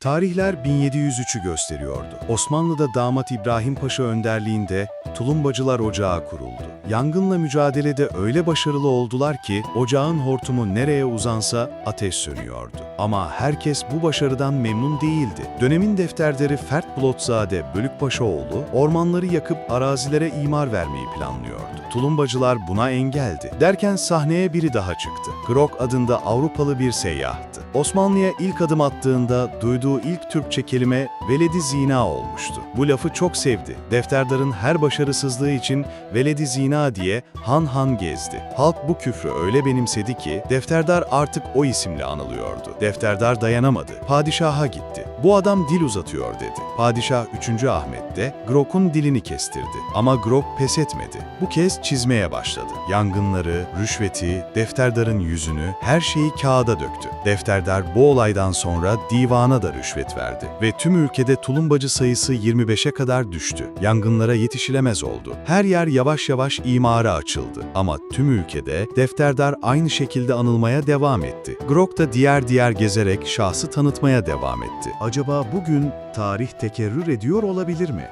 Tarihler 1703'ü gösteriyordu. Osmanlı'da damat İbrahim Paşa önderliğinde Tulumbacılar Ocağı kuruldu. Yangınla mücadelede öyle başarılı oldular ki ocağın hortumu nereye uzansa ateş sönüyordu. Ama herkes bu başarıdan memnun değildi. Dönemin defterderi Fert Bulotzade Bölükbaşaoğlu ormanları yakıp arazilere imar vermeyi planlıyordu. Tulumbacılar buna engeldi. Derken sahneye biri daha çıktı. Grok adında Avrupalı bir seyyahtı. Osmanlı'ya ilk adım attığında duyduğu ilk Türkçe kelime veledi zina olmuştu. Bu lafı çok sevdi. Defterdarın her başarısızlığı için veledi zina diye han han gezdi. Halk bu küfrü öyle benimsedi ki defterdar artık o isimle anılıyordu. Defterdar dayanamadı. Padişaha gitti. Bu adam dil uzatıyor dedi. Padişah 3. Ahmet de Grok'un dilini kestirdi. Ama Grok pes etmedi. Bu kez çizmeye başladı. Yangınları, rüşveti, defterdarın yüzünü, her şeyi kağıda döktü. Defterdar bu olaydan sonra divana da rüşvet verdi. Ve tüm ülkede tulumbacı sayısı 25'e kadar düştü. Yangınlara yetişilemez oldu. Her yer yavaş yavaş imara açıldı. Ama tüm ülkede defterdar aynı şekilde anılmaya devam etti. Grok da diğer diğer gezerek şahsı tanıtmaya devam etti. Acaba bugün tarih tekerrür ediyor olabilir mi?